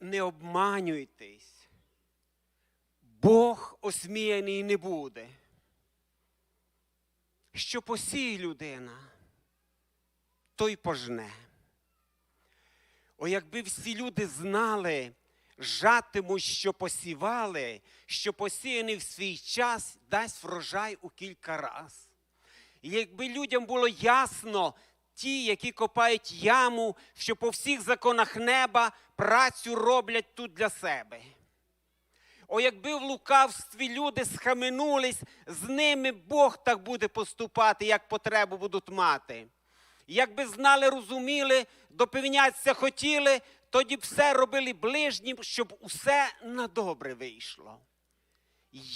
не обманюйтесь. Бог осміяний не буде. Що посіє людина, той пожне. О, якби всі люди знали, жатимуть, що посівали, що посіяний в свій час дасть врожай у кілька раз. І якби людям було ясно, ті, які копають яму, що по всіх законах неба працю роблять тут для себе. О, якби в лукавстві люди схаменулись, з ними Бог так буде поступати, як потребу будуть мати. Якби знали, розуміли, допевняться хотіли, тоді б все робили ближнім, щоб усе на добре вийшло.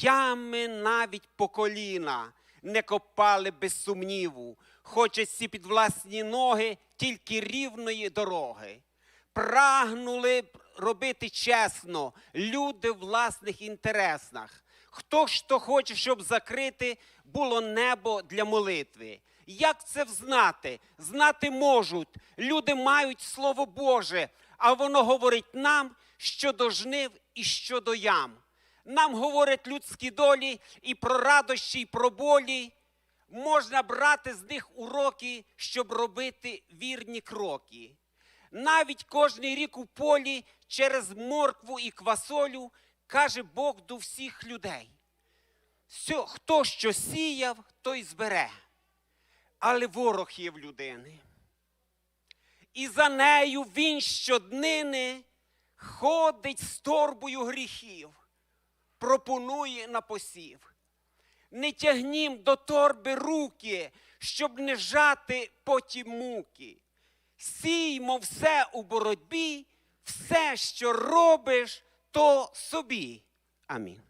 Ями навіть по коліна не копали без сумніву, хочуть всі під власні ноги тільки рівної дороги. Прагнули робити чесно, люди в власних інтересах. Хто ж то хоче, щоб закрити було небо для молитви? Як це взнати? Знати можуть. Люди мають Слово Боже, а воно говорить нам щодо жнив і щодо ям. Нам говорять людські долі і про радощі, і про болі. Можна брати з них уроки, щоб робити вірні кроки. Навіть кожний рік у полі через моркву і квасолю каже Бог до всіх людей. Хто що сіяв, той збере. Але ворог є в людини. І за нею він щоднини ходить з торбою гріхів, пропонує на посів. Не тягнім до торби руки, щоб не жати потім муки. Сіймо все у боротьбі, все, що робиш, то собі. Амінь.